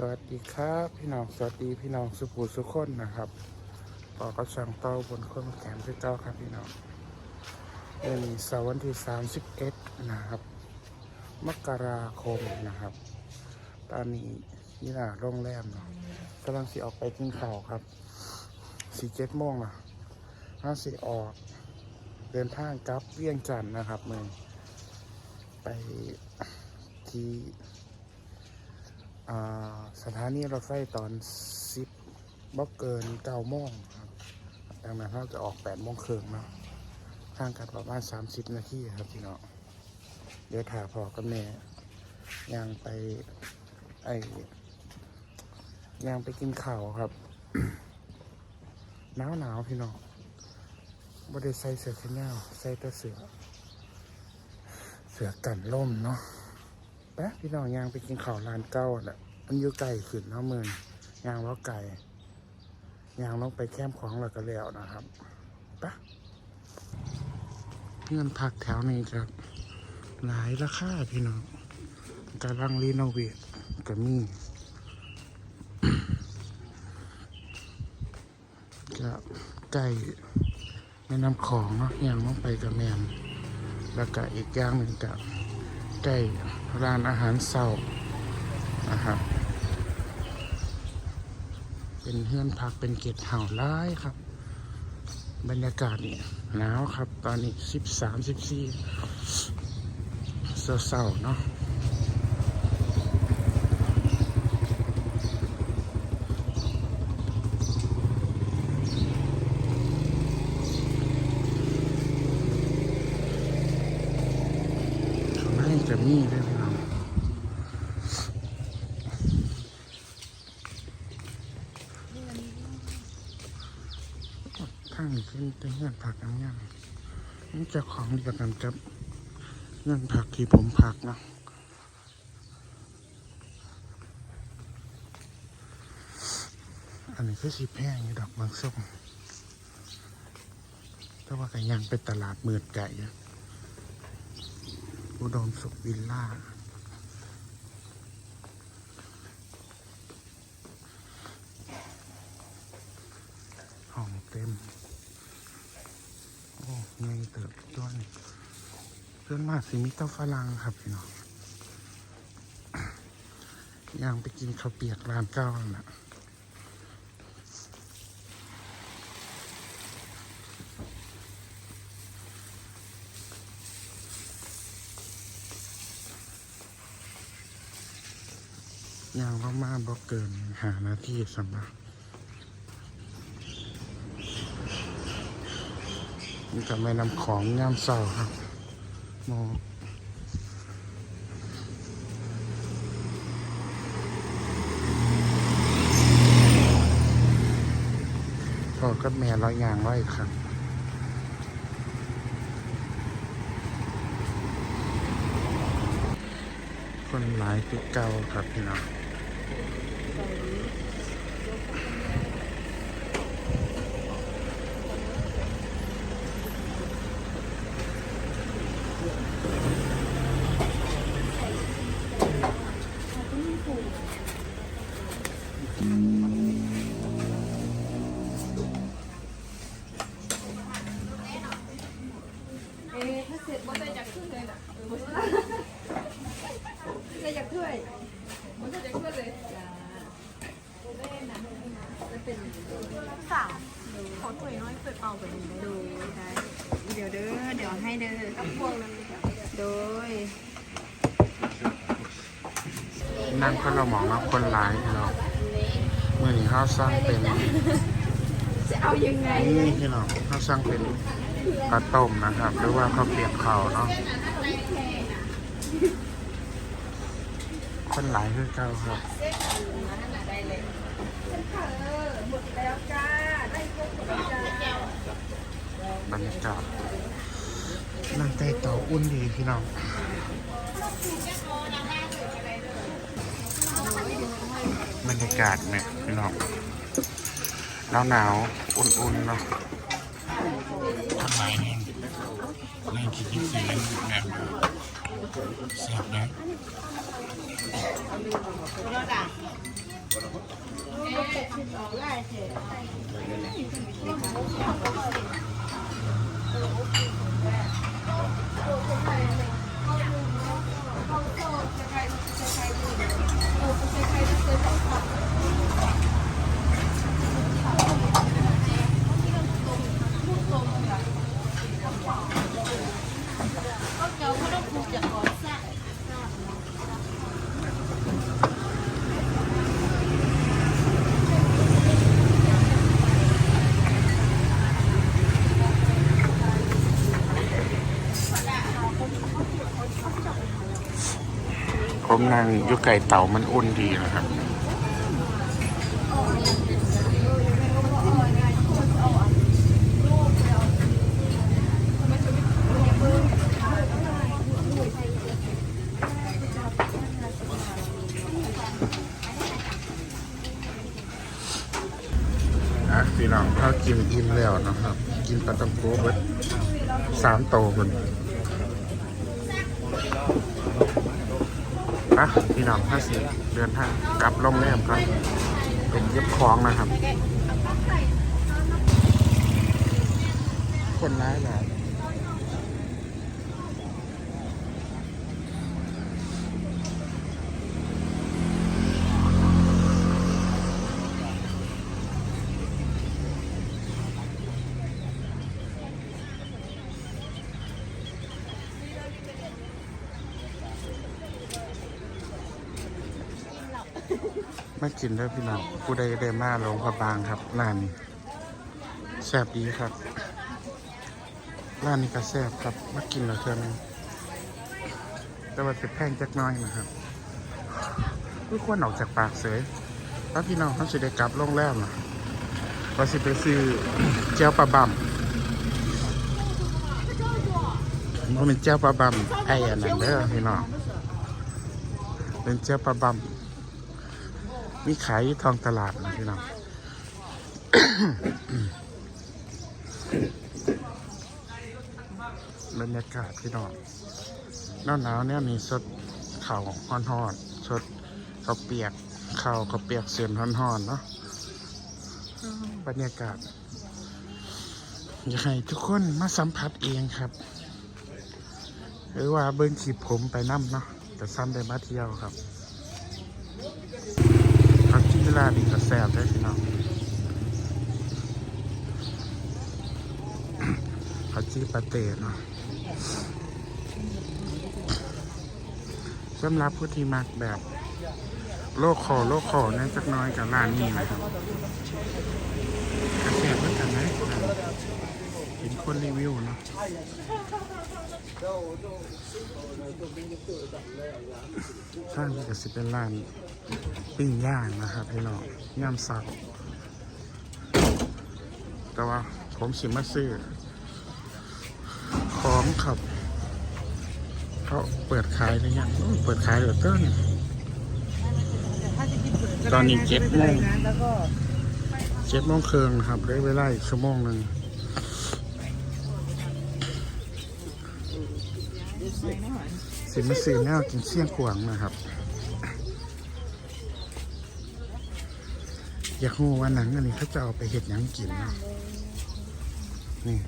สวัสดีครับพี่น้องสวัสดีพี่น้องสุภูสุคนนะครับปอก็ช่างเต้าบนเครื่องแขนพี่เจ้าครับพี่น้องเดือนนี้เสาร์วันที่31นะครับ มกราคมนะครับ ตอนนี้นี่นะโรงแรมเนาะกำลังสิออกไปกินข้าวครับสี่เจ็ดโมงนะห้าสิออก เดินทางกลับเวียงจันทน์นะครับเมืองไปที่ สถานีรถไฟตอนสิบบ่เกินเก้าโมงครับดังนั้นเราจะออกแปดโมงครึ่งเนาะทางกันประมาณสามสิบนาทีครับพี่เน้องเดี๋ยวถ่าพอกับแม่ย่างไปไอย่างไปกินข้าวครับหนาวหนาวๆพี่น้องบ่ได้ใส่เสื้อแขนยาวใส่แต่เสื้อเสื้อกันล่มเนาะ ไปพี่น้องยางไปกินข้าวร้านเก้าแหละมันอยู่ไก่ขึ้นเนาะมือนยางล้อไก่ยางลงไปแคมป์ของเราก็แล้วนะครับปะเงินพักแถวนี้จะหลายราคาพี่น้องกำลังรีโนเวทก็มีจะใกล้แม่น้ำของเนาะยางลงไปกับแมนแล้วก็อีกอย่างหนึ่งกับ ใกล้ร้านอาหารเศร้านะครับเป็นเฮือนพักเป็นเกตเห่าร้ายครับ บรรยากาศนี่หนาวครับ ตอนนี้สิบสามสิบสี่เศร้าๆเนาะข้างในจะมีด้วยพี่น้องทางนี้ขึ้นเป็นเงื่อนผักน้ำงามนี่ เจ้าของเดียวกันครับเงื่อนผักที่ผมผักนะอันนี้คือสีแพงอยู่ดอกบางส้มแต่ว่ากันยังเป็นตลาดมืดไก่อุดมสุขวิลล่า ห้องเต็ม โอ้เงยเติบด้วย เพื่อนมากสิมิตาฝรั่งครับพี่น้องย่างไปกินข้าวเปียกร้านเก้านั่นน่ะย่างประมาณบ่เกินหานาทีสำหรับนี่ก็ไม่นำของงามเศร้าครับ หมพอก็แม่ร้อยยางไว้ครับคนหลายคือเก่าครับพี่น้องเอ๊ะถ้าเสร็จมันจะอยากขึ้นเลยนะเออจะอยากถ้วยมันจะอยากขึ้นเลยจ้าจะเป็น สาวขอถ้วยน้อยเปิดเป่าแบบนี้ได้ ดูได้เดี๋ยวเด้อเดี๋ยวให้เด้อ กับพวงนั้น โดย นั่งคนเราหมองแล้วคนหลายพี่น้องเมื่อนี้เขาสร้างเป็นจะเอายังไงนี่พี่น้องเขาสร้างเป็นกระต้มนะครับ หรือว่าข้าวเปียกข้าวเนาะคนหลายคือเก่าครับหมดแล้วจ้าได้ยกหมดแล้วจ้าบรรยากาศนั่งใกล้เตาอุ่นดีพี่น้อง บรรยากาศเนี่ยพี่น้องหนาวหนาวอุ่นๆเนาะคนหลายแห้งนั่คิดยิ่งสีแบบเสียบนะร ผมนั่งอยู่ไก่เต่ามันอุ่นดีนะครับ อะพี่น้องเขากินอิ่มแล้วนะครับ กินปลาตังโกเบิดสามโตคน อะพี่น้องถ้าสิเดินทางกลับโรงแรมครับ เป็นเย็บคล้องนะครับ คนร้ายหลายไม่ กินแล้วพี่น้องผู้ใดได้มาลงพระบางครับร้านนี้แซ่บดีครับร้านนี้ก็แซ่บครับมากินแล้วเท่านึงแต่ว่าจะแพงจักน้อยนะครับคือควรออกจากปากเสยแล้วพี่น้องเขาจะได้กลับโรงแรมนะว่าสิไปซื้อเจียวปลาบัมมันเป็นเจียวปลาบัมไอ้อันนั้นเด้อพี่น้องเป็นเจียวปลาบัม มีขายอยู่ทองตลาดนะพี่น้องบรรยากาศพี่น้องหน้าหนาวเนี่ยมีสดเข่าวฮ้อนๆอนสดข้าวเปียกข้าวข้าวเปียกเสียนฮ้อนๆเนาะอืมบรรยากาศอยากให้ทุกคนมาสัมผัสเองครับ หรือว่าเบิ้งขีบผมไปน้ำเนาะแต่ซ้ำได้มาเที่ยวครับ พักที่เวลาดีก็แซ่บได้พี่น้องเขจีปาเต้เนาะสำหรับผู้ที่มักแบบโลกคอโลกคอนั่นสักน้อยกับร้านนี้นะครับกระแสเหมือนกันนะเห็นคนรีวิวเนาะข้างนี้ก็สิเป็นร้าน ปิ้งย่างนะครับพี่น้องย่ำเสาแต่ว่าผมสิมาซื้อของครับเขาเปิดขายหรือยังโอ้เปิดขายเหลือเกินตอนนี้เจ็ดโมงแล้วก็เจ็ดโมงครึ่งครับได้เวลาอีกชั่วโมงหนึ่งสิมาซื้อแนวกินเสี่ยงขวางนะครับ อยากรู้ว่าหนังอันนี้เขาจะเอาไปเห็ดหยังกินนะนี่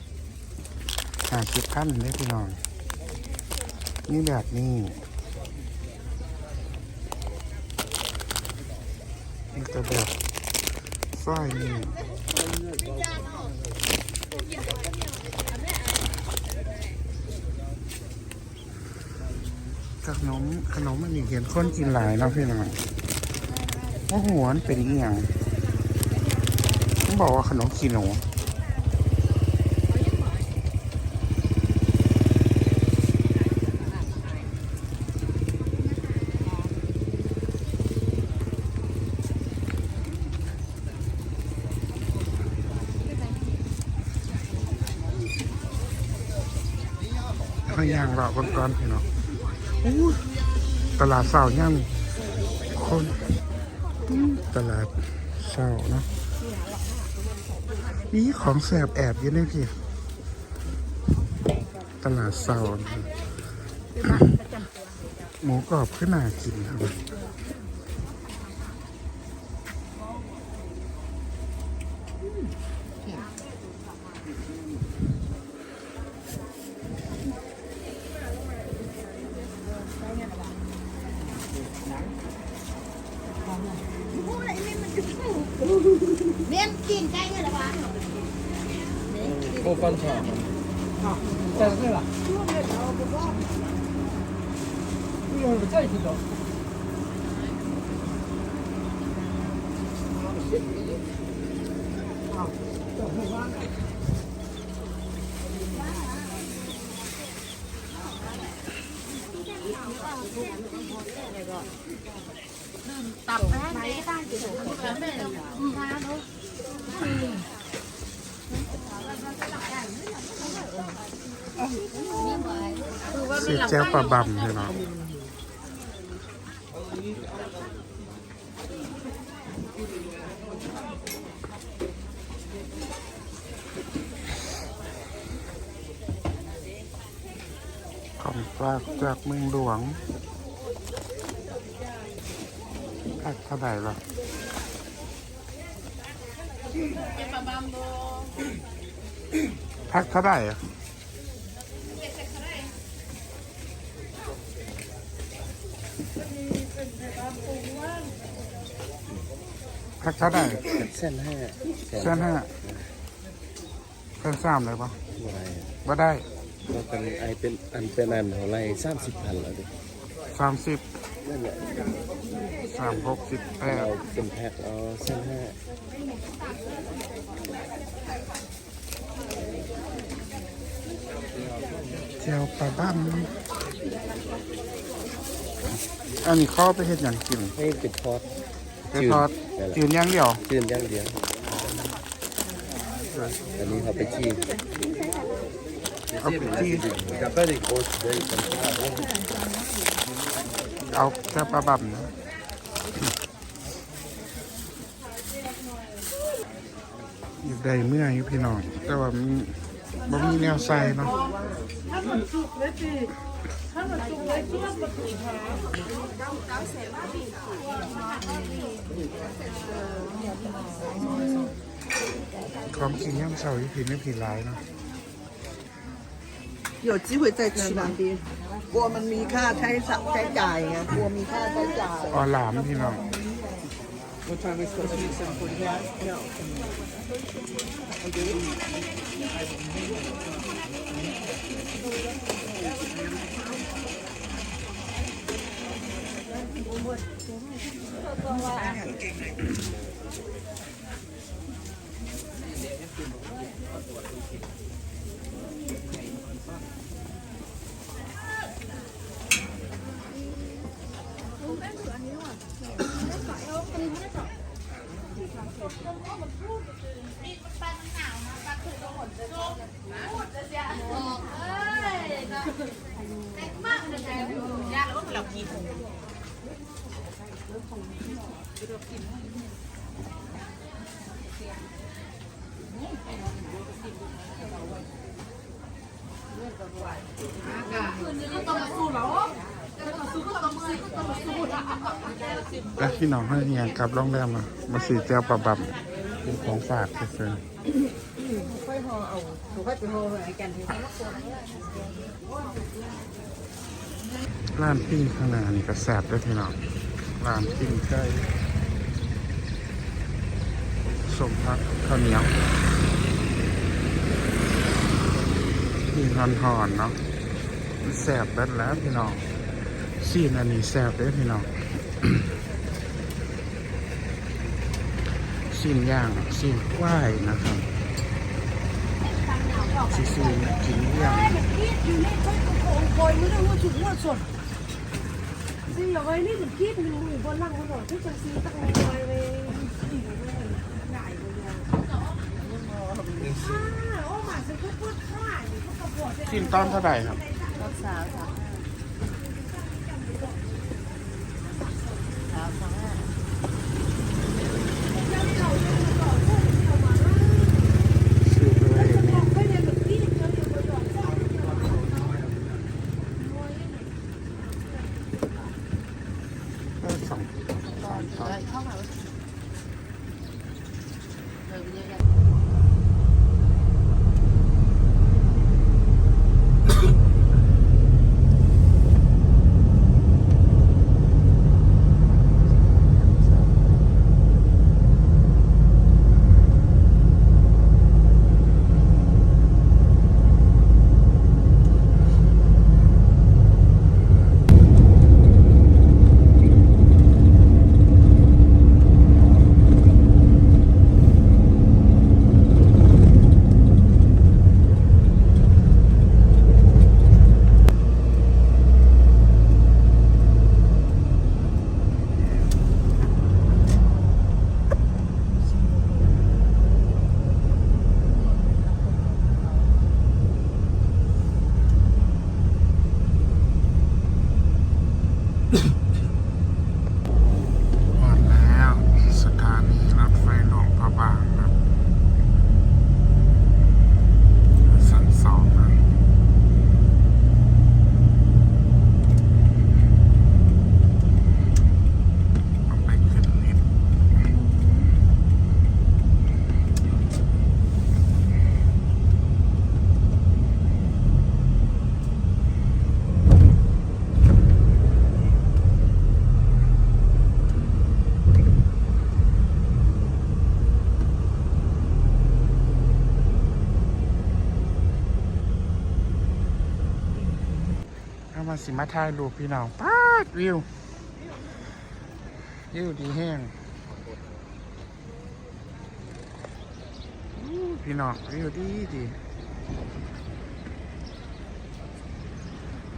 หาคิดพันได้พี่น้อง นี่แบบนี้นี่ก็แบบสร้อยนี่ขนมขนมมันนี่เห็นคนกินหลายเนาะพี่น้องว่าหัวนเป็นอย่าง บอกว่าขนมขี้หนูข้างย่างเราก่อนก่อนพี่น้องอู้ตลาดเสาย่างคน ตลาดเสาเนาะ นี่ของแสบแอบเยอะนี่พี่ ตลาดเซาหมูกรอบขึ้นมากินครับเลี้ยงกินไก่เหร อวะโอ้ฟันฉาบแต่ไม่ล่ะนี่มันใช่ที่หรอ ตับนะไหนก็ตั้งอยู่อืมมาดู สีแจ้วปลาบ่ำพี่น้องของฝากจากเมืองหลวงแพ็คเท่าไหร่ล่ะแพ็คเท่าไหร่อะ แพ็คเท่าไหร่เส้นห้าเส้นห้าเส้นสามเลยปะอะไรว่าได้ก็เป็นไอเป็นอันเป็นอันเท่าไรสามสิบพันแล้วดิสามสิบนั่นแหละสามหกสิบแปดเราเป็นแพ็คเอาเส้นห้าเจียวปลาบ้ามอันนี้เข้าไปเห็ดอย่างกินให้เป็นทอด ไปทอดจืนอย่างเดียวจืนอย่างเดียว อันนี้เขาไปจีนเอาไปที่กับไปโคตรเลยเอาแค่ปลาบ้ามนะอยู่ใดเมื่อยอยู่พี่น้องแต่ว่ามันบ่มีแนวใส่เนาะ ความกินย่ำเสาร์ที่ผิดไม่ผิดร้ายเนาะ 有机会再去那边。我们มีค่าใช้สัใช้จ่ายไงกลัวมีค่าใช้จ่าย ออหลามพี่น้อง แล้ วพี่น้องให้เงียกลับโรงแรมมามาสีเจียวปลาบับเป็นของฝากเพื่อนค่อยห่อเอาถูกค่อยไปห่อไว้กันที่ร้านปิ้งข้างหน้านี่ก็แซ่บด้วยพี่น้องร้านปิ้งไก่ สมพักข้าวเหนียวพี่ฮอนหอนเนาะแซ่บเบิดแล้วพี่น้องซีนอันนี้แซ่บเด้อพี่น้องซีนย่างซีนควายนะครับซีซีนกินย่างอยู่ในค่อยโค้งโอยม่ได้ว่าฉุกว่าสดซีเอาไว้นี่ถึงคิดมันอยู่บนล่างบนหนที่จะซีตั้งไว้ไว้ใหญ่เลย อ่าโอ้หมาซื้อก็พูดค่าอยู่ก็กระบอกซีนต้อนเท่าไหร่ครับรักษาค่ะ สิมาถ่ายรูปพี่น้องป๊าดวิว วิวดีแห้งพี่น้องวิวดีดี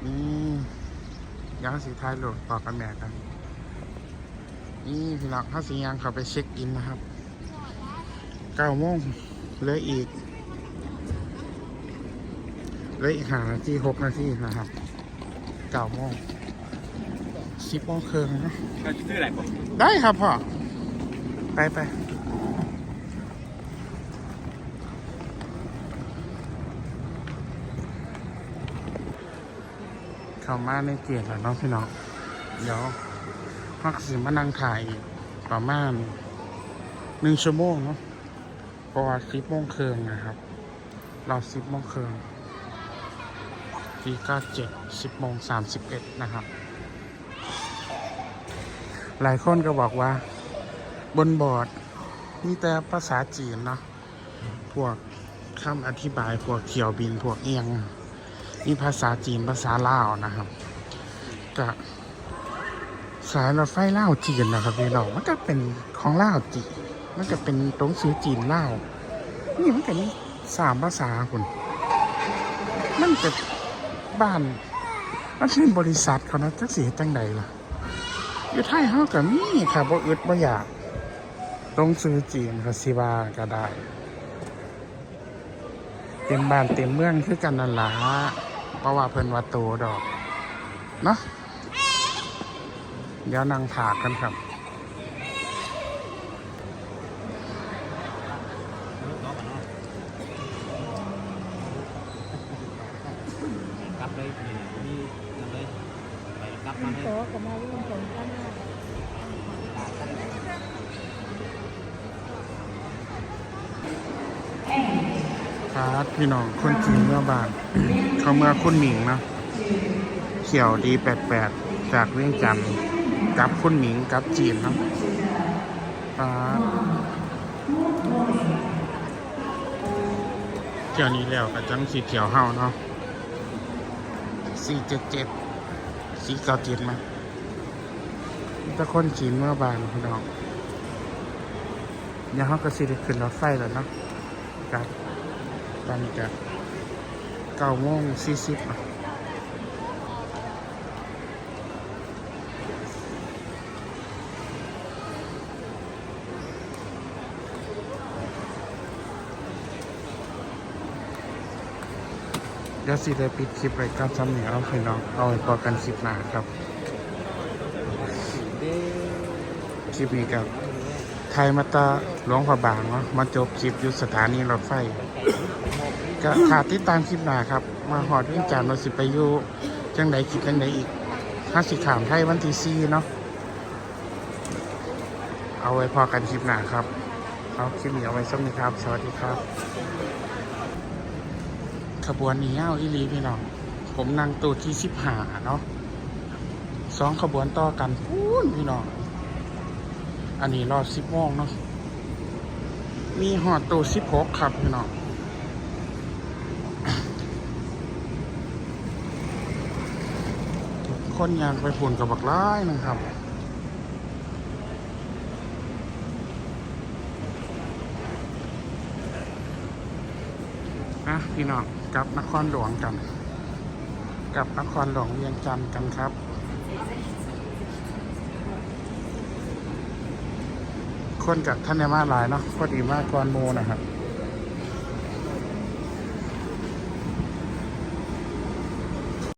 นี่ยังสิถ่ายรูปต่อกันแม่กันนี่พี่น้องเขาสิยังเขาไปเช็คอินนะครับเก้าโมงเหลืออีกเหลืออีกหานาทีหกนาทีนะครับ เก้าโมงสิบโมงครึ่งนะก็ชื่ออะไรผมได้ครับพ่อ ไปไปเข้ามาในเกียรแล้วเนาะพี่น้อง เดี๋ยวพักสิมานั่งถ่ายอีกประมาณหนึ่งชั่วโมงเนาะเพราะว่าสิบโมงครึ่งนะครับ เราสิบโมงครึ่ง ที่ก็เจ็ดสิบโมงสามสิบเอ็ดนะครับ หลายคนก็บอกว่า บนบอร์ดมีแต่ภาษาจีนเนาะพวกคำอธิบายพวกเที่ยวบินพวกเอียงมีภาษาจีนภาษาลาวนะครับก็สายรถไฟลาวจีนนะครับพี่น้องมันก็เป็นของลาวจีนมันก็เป็นตรงซื้อจีนลาวนี่มันก็มีสามภาษาคุณมันจะ บ้านมันเป็นบริษัทเขานะจักสีจังใดล่ะอยู่ไทยเฮากับมีค่ะบ่อึดบ่อยากต้องซื้อจีนก็สิว่าก็ได้ เต็มบ้านเต็มเมืองคือกันนั่นล่ะเพราะว่าเพิ่นว่าโตดอกเนาะเดี๋ยวนั่งถากกันครับ กลับเลยนี่นี่เลยไปกลับมาเลย โต๊ะกับมาร่วมสงกันนะ ครับ พี่น้องคนจีนเมื่อบาน เขาเมื่อคุณหมิงเนาะเขียวดีแปดแปดจากเวียงจันทร์กับคุณหมิงกับจีนเนาะครับเที่ยวนี้แล้วกับจังสีเขียวเฮาเนาะสี่เจ็ดเจ็ดสี่เก้าเจ็ดมาแต่คนจีนเมื่อบานพี่น้องยังเขาก็สิได้ขึ้นรถไฟแล้วเนาะครับ ตอนนี้ก็เก้าโมงสี่สิบนะเดี๋ยวสิได้ปิดคลิปไปกับซ้ำเนี่ยเอาไปน้องเอาไว้พอกันคลิปหน้าครับ คลิปนี้กับ ไทยมาตาหลวงพระบางเนาะมาจบคลิปอยู่สถานีรถไฟ ก็ขาดติดตามคลิปหนาครับ มาหอดวิ่งจานมาสิไปอยู่จังใดคลิปจังใดอีกห้าสิขามไทยวันที่สี่เนาะเอาไว้พอกันคลิปหนาครับเอาคลิปนี้เอาไว้สักนิดครับ สวัสดีครับ ขบวนนี้เอาอีหลีพี่น้องผมนั่งตู้ที่สิบหาเนาะสองขบวนต่อกันพูนพี่น้อง อันนี้รอสิบโมงเนาะ มีหอดตู้สิบหกครับพี่น้องคนยางไปผุนกับบักร้ายนะครับอะพี่น้องกลับนครหลวงกันกลับนครหลวงเวียงจันทร์กันครับ คนกับท่านในมาหลายเนาะพอดีมากกรโมนะครับ